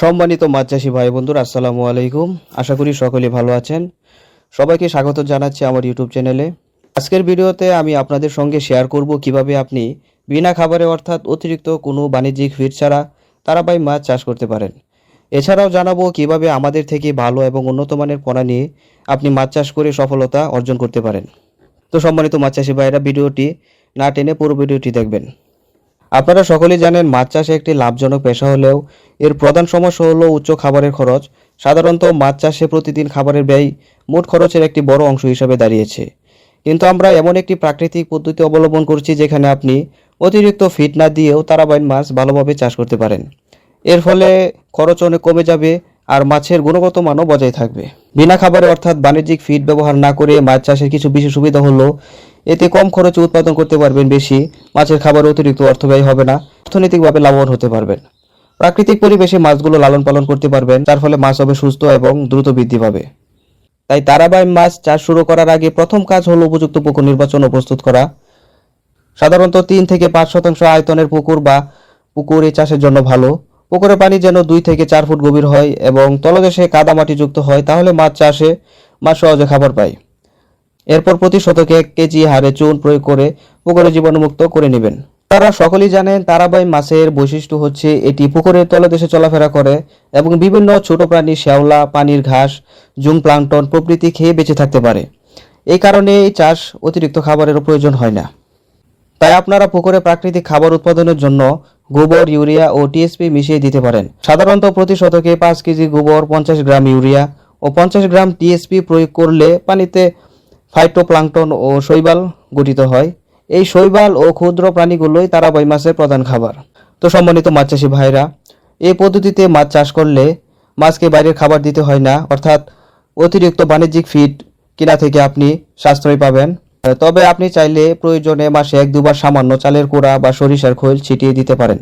সম্মানিত মাছ চাষি ভাই বন্ধুরা, আসসালামু আলাইকুম। আশা করি সকলে ভালো আছেন। সবাইকে স্বাগত জানাচ্ছি আমার ইউটিউব চ্যানেলে। আজকের ভিডিওতে আমি আপনাদের সঙ্গে শেয়ার করব কীভাবে আপনি বিনা খাবারে অর্থাৎ অতিরিক্ত কোনো বাণিজ্যিক ফিড ছাড়া তারাবাই মাছ চাষ করতে পারেন। এছাড়াও জানাব কীভাবে আমাদের থেকে ভালো এবং উন্নত মানের পোনা নিয়ে আপনি মাছ চাষ করে সফলতা অর্জন করতে পারেন। তো সম্মানিত মাছ চাষি ভাইরা, ভিডিওটি না টেনে পুরো ভিডিওটি দেখবেন। আপনারা সকলেই জানেন মাছ চাষ একটি লাভজনক পেশা হলেও এর প্রধান সমস্যা হলো উচ্চ খাবারের খরচ। সাধারণত মাছ চাষে প্রতিদিন খাবারের ব্যয় মোট খরচের একটি বড় অংশ হিসাবে দাঁড়িয়েছে। কিন্তু আমরা এমন একটি প্রাকৃতিক পদ্ধতি অবলম্বন করছি যেখানে আপনি অতিরিক্ত ফিট না দিয়েও তারাবাইন মাছ ভালোভাবে চাষ করতে পারেন। এর ফলে খরচ অনেক কমে যাবে আর মাছের গুণগত মানও বজায় থাকবে। বিনা খাবারে অর্থাৎ বাণিজ্যিক ফিড ব্যবহার না করে মাছ চাষের কিছু বিশেষ সুবিধা হলো এতে কম খরচে উৎপাদন করতে পারবেন বেশি, মাছের খাবার অতিরিক্ত অর্থ ব্যয় হবে না, অর্থনৈতিকভাবে লাভবান হতে পারবেন। প্রাকৃতিক পরিবেশে মাছগুলো লালন পালন করতে পারবেন, যার ফলে মাছ হবে সুস্থ এবং দ্রুত বৃদ্ধি পাবে। তাই তারাবাই মাছ চাষ শুরু করার আগে প্রথম কাজ হলো উপযুক্ত পুকুর নির্বাচন প্রস্তুত করা। সাধারণত তিন থেকে পাঁচ শতাংশ আয়তনের পুকুর বা পুকুর এই চাষের জন্য ভালো। পুকুরের পানি যেন দুই থেকে চার ফুট গভীর হয় এবং তলদেশে কাদামাটি যুক্ত হয়, তাহলে মাছ চাষে মাছ সহজে খাবার পায়। এরপর প্রতি শতকে এক কেজি হারে চুন প্রয়োগ করে পুকুরে জীবাণুমুক্ত করে নেবেন। তারা সকলেই জানেন তারাবাই মাছের বৈশিষ্ট্য হচ্ছে এটি পুকুরের তলদেশে চলাফেরা করে এবং বিভিন্ন ছোট প্রাণী শ্যাওলা, পানির ঘাস, জুম প্লাংটন প্রভৃতি খেয়ে বেঁচে থাকতে পারে। এই কারণে এই চাষ অতিরিক্ত খাবারেরও প্রয়োজন হয় না। তাই আপনারা পুকুরে প্রাকৃতিক খাবার উৎপাদনের জন্য গোবর, ইউরিয়া ও টিএসপি মিশিয়ে দিতে পারেন। সাধারণত প্রতি শতকে পাঁচ কেজি গোবর, পঞ্চাশ গ্রাম ইউরিয়া ও পঞ্চাশ গ্রাম টিএসপি প্রয়োগ করলে পানিতে ফাইটোপ্লাঙ্কটন ও শৈবাল গঠিত হয়। এই শৈবাল ও ক্ষুদ্র প্রাণীগুলোই তারা তারাবাই মাছের প্রধান খাবার। তো সম্মানিত মাছ চাষি ভাইরা এই পদ্ধতিতে মাছ চাষ করলে মাছকে বাইরের খাবার দিতে হয় না, অর্থাৎ অতিরিক্ত বাণিজ্যিক ফিড কিনা থেকে আপনি সাশ্রয় পাবেন। তবে আপনি চাইলে প্রয়োজনে মাসে এক দুবার সামান্য চালের কুড়া বা সরিষার খৈল ছিটিয়ে দিতে পারেন।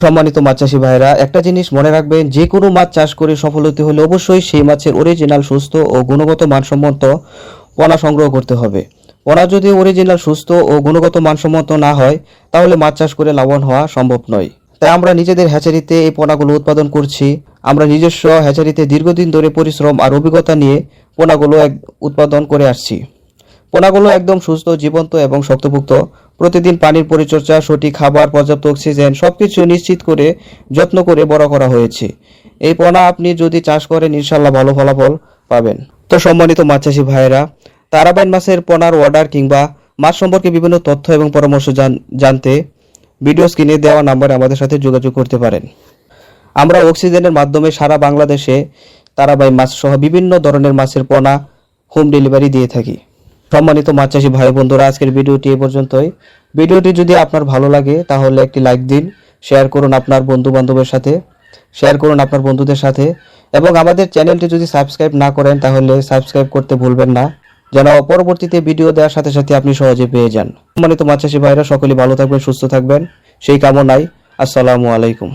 সম্মানিত মাছ চাষি ভাইরা, একটা জিনিস মনে রাখবেন, যে কোনো মাছ চাষ করে সফল হতে হলে অবশ্যই সেই মাছের অরিজিনাল সুস্থ ও গুণগত মানসম্মত পোনা সংগ্রহ করতে হবে। পোনা যদি অরিজিনাল সুস্থ ও গুণগত মানসম্মত না হয়, তাহলে মাছ চাষ করে লাভবান হওয়া সম্ভব নয়। তাই আমরা নিজেদের হ্যাচারিতে এই পোনাগুলো উৎপাদন করছি। আমরা নিজস্ব হ্যাচারিতে দীর্ঘদিন ধরে পরিশ্রম আর অভিজ্ঞতা নিয়ে পোনাগুলো উৎপাদন করে আসছি। পোনাগুলো একদম সুস্থ, জীবন্ত এবং শক্তপুক্ত। প্রতিদিন পানির পরিচর্যা, সঠিক খাবার, পর্যাপ্ত অক্সিজেন সবকিছু নিশ্চিত করে, যত্ন করে বড় করা হয়েছে। এই পোনা আপনি যদি চাষ করেন ইনশাল্লাহ ভালো ফলাফল পাবেন। তো সম্মানিত মাছ চাষি ভাইয়েরা, তারাবাইন মাছের পোনার অর্ডার কিংবা মাছ সম্পর্কে বিভিন্ন তথ্য এবং পরামর্শ জান- জানতে ভিডিও স্ক্রিনে দেওয়া নাম্বারে আমাদের সাথে যোগাযোগ করতে পারেন। আমরা অক্সিজেনের মাধ্যমে সারা বাংলাদেশে তারাবাই মাছ সহ বিভিন্ন ধরনের মাছের পোনা হোম ডেলিভারি দিয়ে থাকি। সম্মানিত মাছ চাষি ভাই বন্ধুরা, আজকের ভিডিওটি এই পর্যন্তই। ভিডিওটি যদি আপনার ভালো লাগে, তাহলে একটি লাইক দিন শেয়ার করুন আপনার বন্ধু বান্ধবের সাথে শেয়ার করুন আপনার বন্ধুদের সাথে। এবং আমাদের চ্যানেলটি যদি সাবস্ক্রাইব না করেন, তাহলে সাবস্ক্রাইব করতে ভুলবেন না। যেন পরবর্তীতে ভিডিও দেওয়ার সাথে সাথে আপনি সহজে পেয়ে যান। সম্মানিত মাছ চাষি ভাইরা সকলে ভালো থাকবেন, সুস্থ থাকবেন। সেই কামনায় আসসালামু আলাইকুম।